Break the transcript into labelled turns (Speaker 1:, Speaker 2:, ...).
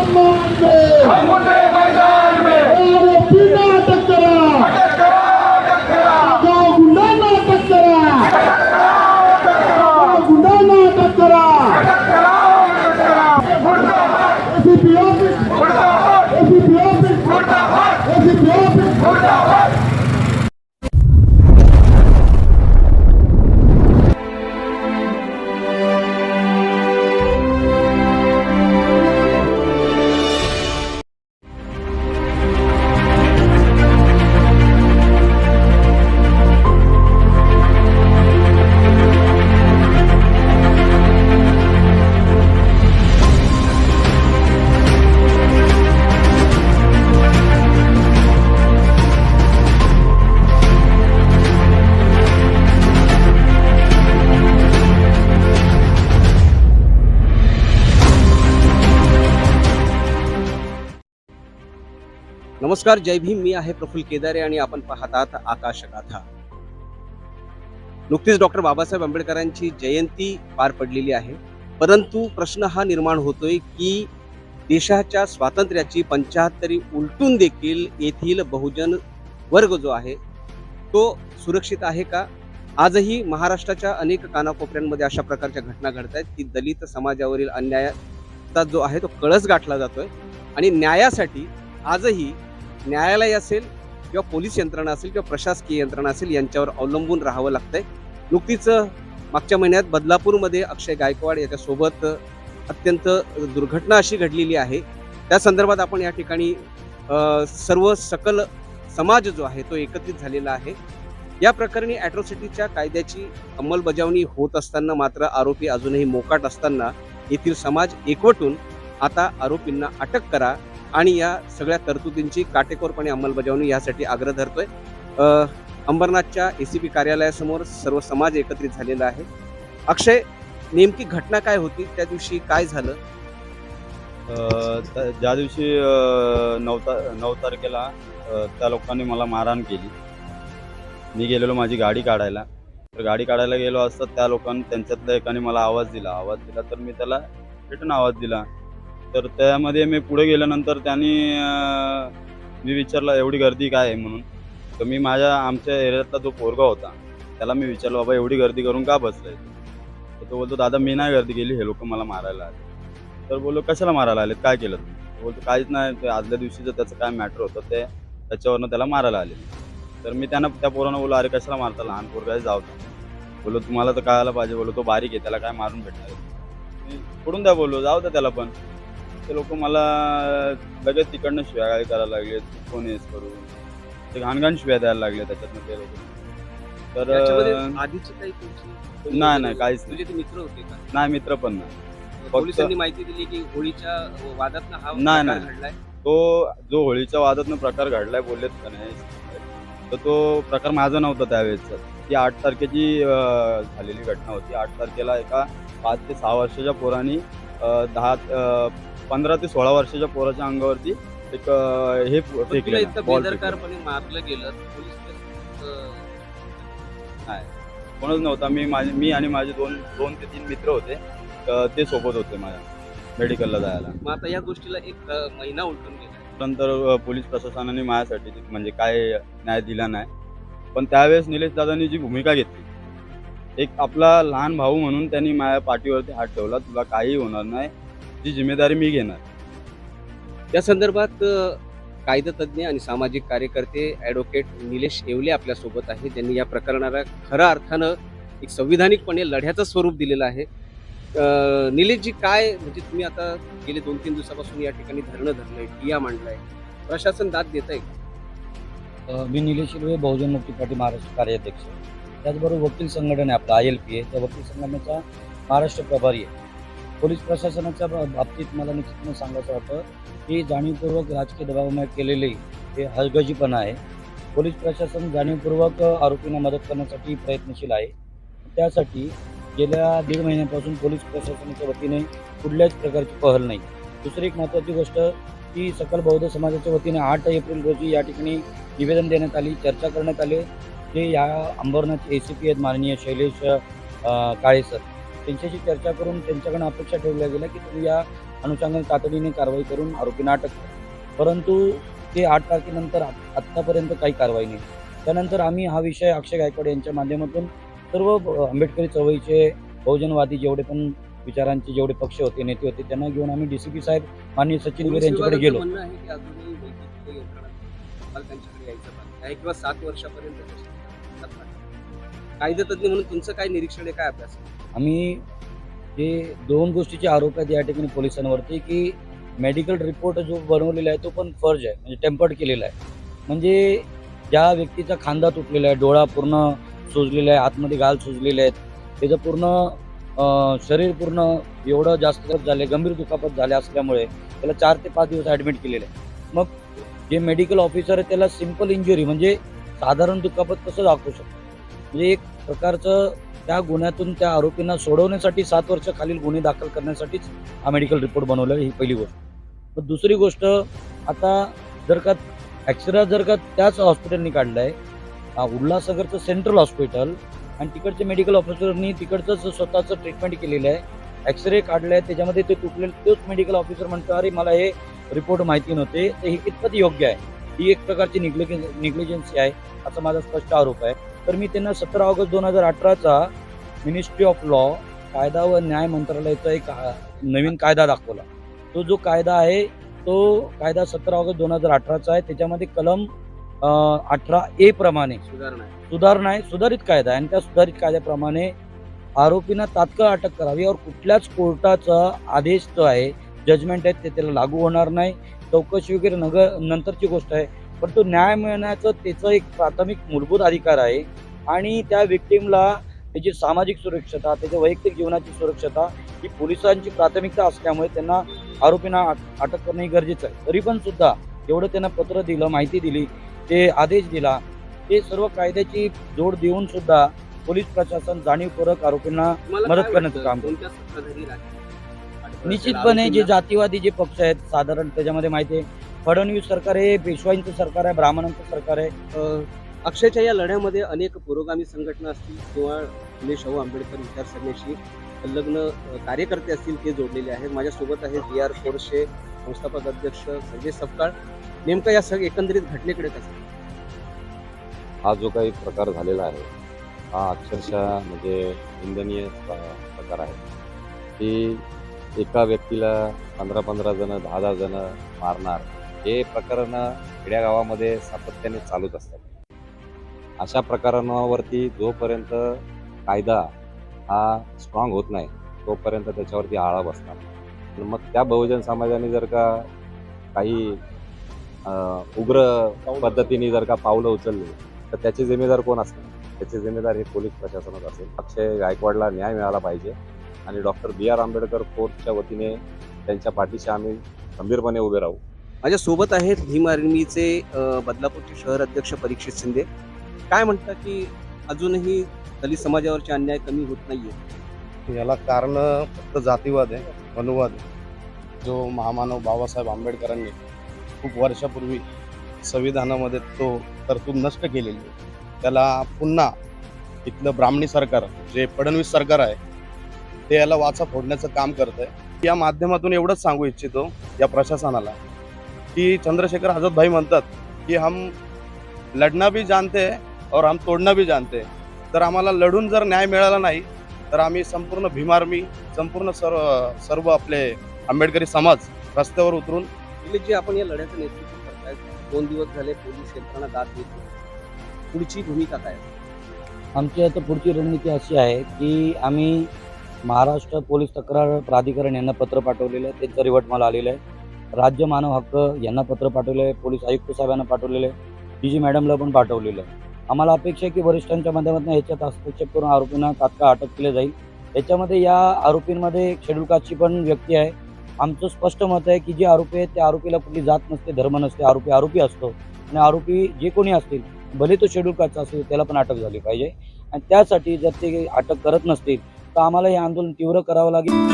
Speaker 1: সম্মান
Speaker 2: नमस्कार जय भीम. मी आहे प्रफुल्ल केदारे आणि आपण पाहतात आकाशगाथा. नुकतीच डॉक्टर बाबासाहेब आंबेडकरांची जयंती पार पडलेली आहे. परंतु प्रश्न हा निर्माण होतोय की देशाच्या स्वातंत्र्याची पंचाहत्तरी उलटून देखील येथील बहुजन वर्ग जो आहे तो सुरक्षित आहे का? आजही महाराष्ट्राच्या अनेक कानाकोपऱ्यांमध्ये अशा प्रकारच्या घटना घडत आहेत की दलित समाजावरील अन्यायाचा जो आहे तो कळस गाठला जातोय. आणि न्यायासाठी आजही न्यायालय असेल किंवा पोलीस यंत्रणा असेल किंवा प्रशासकीय यंत्रणा असेल यांच्यावर अवलंबून राहावं लागतंय. नुकतीच मागच्या महिन्यात बदलापूरमध्ये अक्षय गायकवाड याच्यासोबत अत्यंत दुर्घटना अशी घडलेली आहे. त्या संदर्भात आपण या ठिकाणी सर्व सकल समाज जो आहे तो एकत्रित झालेला आहे. या प्रकरणी ॲट्रॉसिटीच्या कायद्याची अंमलबजावणी होत असताना मात्र आरोपी अजूनही मोकाट असताना येथील समाज एकवटून आता आरोपींना अटक करा आणि या सगळ्या तरतुदींची काटेकोरपणे अंमलबजावणी यासाठी आग्रह धरतोय. अ, अंबरनाथच्या पी कार्यालयासमोर सर्व समाज एकत्रित झालेला आहे. अक्षय नेमकी घटना काय होती? त्या दिवशी काय झालं?
Speaker 3: ज्या दिवशी अ, नऊ ता नऊ तारखेला त्या लोकांनी मला मारहाण केली. मी गेलेलो माझी गाडी काढायला. तर गाडी काढायला गेलो असता त्या लोकांनी त्यांच्यातल्या एकाने मला आवाज दिला. आवाज दिला तर मी त्याला रिटर्न आवाज दिला. तर त्यामध्ये मी पुढे गेल्यानंतर त्यांनी मी विचारलं एवढी गर्दी काय आहे म्हणून? तर मी माझ्या आमच्या एरियातला जो पोरगा होता त्याला मी विचारलं बाबा एवढी गर्दी करून का बसलाय तर तो बोलतो दादा मी नाही गर्दी केली हे लोक मला मारायला आले तर बोललो कशाला मारायला आलेत? काय केलं तुम्ही? बोलतो काहीच नाही ते आदल्या दिवशीचं त्याचं काय मॅटर होतं ते त्याच्यावरनं त्याला मारायला आले. तर मी त्यांना त्या पोरानं बोललो अरे कशाला मारता? लहान पोरगा जाऊ बोललो तुम्हाला तर कळायला पाहिजे. बोललो तो बारीक आहे त्याला काय मारून भेटणार आहे. सोडून द्या बोललो जाऊ द्या त्याला पण. ते लोक मला लगेच तिकडनं शिव्या करायला लागले कोण येस करू? ते घाणघाण शिव्या द्यायला लागले त्याच्यातनं ते लोक. तर
Speaker 2: आधीची काही तुमची
Speaker 3: नाही नाही काहीच नाही.
Speaker 2: तुझे ते मित्र होते का?
Speaker 3: नाही मित्र पण नाही.
Speaker 2: पोलिसांनी माहिती दिली की होळीच्या वादात हा
Speaker 3: नाही, नाही.
Speaker 2: घडलाय?
Speaker 3: तो जो होळीच्या वादातनं प्रकार घडलाय बोललेत का नाही? तर तो प्रकार माझा नव्हता त्यावेळेसचा ती आठ तारखेची झालेली घटना होती. आठ तारखेला एका पाच ते सहा वर्षाच्या पोरांनी दहा पंधरा ते सोळा वर्षाच्या पोराच्या अंगावरती एक अं, हे
Speaker 2: पण तुला
Speaker 3: फेकलेलं,
Speaker 2: इतकं
Speaker 3: ball फेकलेलं.
Speaker 2: बेदरकारपणे मारलं गेलं पोलीस अं,
Speaker 3: कोणच नव्हता. मी माझे मी आणि माझे दोन दोन ते तीन मित्र होते. तर ते सोबत होते माझ्या मेडिकलला जायला.
Speaker 2: मग आता या गोष्टीला एक अं, महिना उलटून गेला.
Speaker 3: नंतर अ, पोलीस प्रशासनाने माझ्यासाठी म्हणजे काय न्याय दिला नाही. पण त्यावेळेस निलेश दादांनी जी भूमिका घेतली एक आपला लहान भाऊ म्हणून त्यांनी माझ्या पाठीवरती हात ठेवला. तुला काही होणार नाही. जी जिम्मेदारी मी घेणार.
Speaker 2: या संदर्भात अ, कायदेतज्ञ आणि सामाजिक कार्यकर्ते ॲडव्होकेट निलेश येवले आपल्यासोबत आहे. ज्यांनी या प्रकरणाला खऱ्या अर्थानं एक संविधानिकपणे लढ्याचं स्वरूप दिलेलं आहे. निलेशजी काय म्हणजे तुम्ही आता गेले दोन तीन दिवसापासून या ठिकाणी धरणं धरलंय ठिया मांडलाय प्रशासन दाद देत आहे
Speaker 4: मी निलेश शिर्वे बहुजन मुक्ती पार्टी महाराष्ट्र कार्याध्यक्ष त्याचबरोबर वकील संघटना आहे आपलं आय एल पी आहे. त्या वकील संघटनेचा महाराष्ट्र प्रभारी आहे. पोलीस प्रशासनाच्या बा- बाबतीत मला निश्चितपणे सांगायचं वाटतं की जाणीवपूर्वक राजकीय दबावामुळे केलेले हे हलगजीपणा आहे. पोलीस प्रशासन जाणीवपूर्वक आरोपींना मदत करण्यासाठी प्रयत्नशील आहे. त्यासाठी गेल्या दीड महिन्यापासून पोलीस प्रशासनाच्या वतीने कुठल्याच प्रकारची पहल नाही. दुसरी एक महत्त्वाची गोष्ट की सकल बौद्ध समाजाच्या वतीने आठ एप्रिल रोजी या ठिकाणी निवेदन देण्यात आली चर्चा करण्यात आली. ते या अंबरनाथ ए सी पी आहेत माननीय शैलेश काळे सर. त्यांच्याशी चर्चा करून त्यांच्याकडून अपेक्षा ठेवल्या गेल्या की तुम्ही या अनुषंगाने तातडीने कारवाई करून आरोपींना अटक केली परंतु ते आठ तारखेनंतर आत- आत्तापर्यंत काही कारवाई नाही. त्यानंतर आम्ही हा विषय अक्षय गायकवाड यांच्या माध्यमातून सर्व आंबेडकरी चळवळीचे बहुजनवादी जेवढे पण विचारांचे जेवढे पक्ष होते नेते होते त्यांना घेऊन आम्ही डीसीपी साहेब माननीय सचिन गिरे यांच्याकडे गेलो.
Speaker 2: किंवा सात वर्षापर्यंत. कायदेतज्ञ म्हणून तुमचं काय निरीक्षण आहे काय अभ्यास
Speaker 4: आम्ही जे दोन गोष्टीचे आरोप आहेत या ठिकाणी पोलिसांवरती की मेडिकल रिपोर्ट जो बनवलेला आहे तो पण फर्ज आहे म्हणजे टेम्पर्ड केलेला आहे. म्हणजे ज्या व्यक्तीचा खांदा तुटलेला आहे डोळा पूर्ण सुजलेला आहे आतमध्ये गाल सुजलेले आहेत त्याचं पूर्ण शरीर पूर्ण एवढं जास्त झाले गंभीर दुखापत झाले असल्यामुळे त्याला चार ते पाच दिवस ॲडमिट केलेलं आहे. मग जे मेडिकल ऑफिसर आहे त्याला सिंपल इंजुरी म्हणजे साधारण दुखापत कसं दाखवू शकतो? म्हणजे एक प्रकारचं त्या गुन्ह्यातून त्या आरोपींना सोडवण्यासाठी सात वर्ष खालील गुन्हे दाखल करण्यासाठीच हा मेडिकल रिपोर्ट बनवला ही पहिली गोष्ट. पण दुसरी गोष्ट आता जर का ॲक्सरा जर का त्याच हॉस्पिटलनी काढलाय आहे उल्हासनगरचं सेंट्रल हॉस्पिटल आणि तिकडचे मेडिकल ऑफिसरनी तिकडचंच स्वतःचं ट्रीटमेंट केलेलं आहे. एक्सरे काढले आहे त्याच्यामध्ये ते तुटलेलं तोच मेडिकल ऑफिसर म्हणतो अरे मला हे रिपोर्ट माहिती नव्हते तर हे कितपत योग्य आहे? ही एक प्रकारची निग्लिजन्सी आहे असा माझा स्पष्ट आरोप आहे. तर मी त्यांना सतरा ऑगस्ट दोन हजार अठराचा मिनिस्ट्री ऑफ लॉ कायदा व न्याय मंत्रालयाचा एक नवीन कायदा दाखवला. तो जो कायदा आहे तो कायदा सतरा ऑगस्ट दोन हजार अठराचा आहे. त्याच्यामध्ये कलम अठरा ए प्रमाणे
Speaker 2: सुधारणा आहे.
Speaker 4: सुधारणा आहे सुधारित कायदा आहे. आणि त्या सुधारित कायद्याप्रमाणे आरोपींना तात्काळ अटक करावी और कुठल्याच कोर्टाचा आदेश जो आहे जजमेंट आहे ते त्याला लागू होणार नाही. चौकशी वगैरे नग नंतरची गोष्ट आहे. पण तो न्याय मिळण्याचं त्याचं एक प्राथमिक मूलभूत अधिकार आहे आणि त्या विक्टीमला त्याची सामाजिक सुरक्षता त्याच्या वैयक्तिक जीवनाची सुरक्षता ही पोलिसांची प्राथमिकता असल्यामुळे त्यांना आरोपींना अट- अटक करणं गरजेचं आहे तरी पण सुद्धा एवढं त्यांना पत्र दिलं माहिती दिली ते आदेश दिला ते सर्व कायद्याची जोड देऊन सुद्धा पोलीस प्रशासन जाणीवपूर्वक आरोपींना मदत करण्याचं? काम करतं. निश्चितपणे जे जातीवादी जे पक्ष आहेत साधारण त्याच्यामध्ये माहिती आहे फडणवीस सरकार आहे पेशवाईंचं सरकार आहे ब्राह्मणांचं सरकार आहे.
Speaker 2: अक्षयच्या या लढ्यामध्ये अनेक पुरोगामी संघटना असतील किंवा फुले शाहू आंबेडकर विचारसरणीशी संलग्न कार्यकर्ते असतील ते जोडलेले आहेत. माझ्यासोबत आहे बी आर फोर्सचे संस्थापक अध्यक्ष संजय सपकाळ. नेमकं या सग एकंदरीत घटनेकडे कसं
Speaker 5: हा जो काही प्रकार झालेला आहे हा अक्षरशः म्हणजे निंदनीय प्र- प्रकार आहे. की एका व्यक्तीला पंधरा पंधरा जण दहा दहा जण मारणार हे प्रकरण खेड्यागावामध्ये सातत्याने चालूच असतात. अशा प्रकरणावरती जोपर्यंत कायदा हा स्ट्रॉंग होत नाही तोपर्यंत त्याच्यावरती आळा बसणार पण मग त्या बहुजन समाजाने जर का काही उग्र पद्धतीने जर का पावलं उचलली तर त्याचे जिम्मेदार कोण असणार? त्याचे जिम्मेदार हे पोलीस प्रशासनच असेल. अक्षय गायकवाडला न्याय मिळाला पाहिजे आणि डॉक्टर बी आर आंबेडकर फोर्सच्या वतीने त्यांच्या पाठीशी आम्ही खंबीरपणे उभे राहू.
Speaker 2: माझ्यासोबत आहेत भीम आर्मीचे बदलापूरचे शहर अध्यक्ष परीक्षित शिंदे. काय म्हणतात की अजूनही दलित समाजावरचे अन्याय कमी होत नाहीये?
Speaker 6: याला कारण फक्त जातीवाद आहे अनुवाद जो महामानव बाबासाहेब आंबेडकरांनी खूप वर्षापूर्वी संविधानामध्ये तो तरतूद नष्ट केलेली आहे. त्याला पुन्हा इथलं ब्राह्मणी सरकार जे फडणवीस सरकार आहे ते याला वाचा फोडण्याचं काम करत आहे या माध्यमातून एवढंच सांगू इच्छितो या प्रशासनाला की चंद्रशेखर आझाद भाई म्हणतात की हम लढना भी जानते हैं और हम तोडना भी जानते. हैं तर आम्हाला लढून जर न्याय मिळाला नाही तर आम्ही संपूर्ण भीम आर्मी संपूर्ण सर्व सर्व आपले आंबेडकरी समाज रस्त्यावर उतरून
Speaker 2: दिलीप जी आपण या लढ्याचं नेतृत्व करताय. दोन दिवस झाले पोलीस यंत्रणा दाद देत नाही. पुढची भूमिका काय?
Speaker 4: आमची आता पुढची रणनीती अशी आहे की आम्ही महाराष्ट्र पोलीस तक्रार प्राधिकरण यांना पत्र पाठवलेलं आहे. त्यांचा रिवट मला आलेला आहे. राज्य मानव हक्क यांना पत्र पाठवले आहे पोलीस आयुक्त साहेबांना पाठवलेले आहे डी जी मॅडमला पण पाठवलेलं. आहे आम्हाला अपेक्षा आहे की वरिष्ठांच्या माध्यमातून ह्याच्यात हस्तक्षेप करून आरोपींना तात्काळ अटक केली जाईल. याच्यामध्ये या आरोपींमध्ये शेड्यूल कास्टची पण व्यक्ती आहे. आमचं स्पष्ट मत आहे की जे आरोपी आहेत त्या आरोपीला कुठली जात नसते धर्म नसते. आरोपी आरोपी असतो. आणि आरोपी जे कोणी असतील भले तो शेड्यूल कास्टचा असेल त्याला पण अटक झाली पाहिजे. आणि त्यासाठी जर ते अटक करत नसतील तर आम्हाला हे आंदोलन तीव्र करावं लागेल.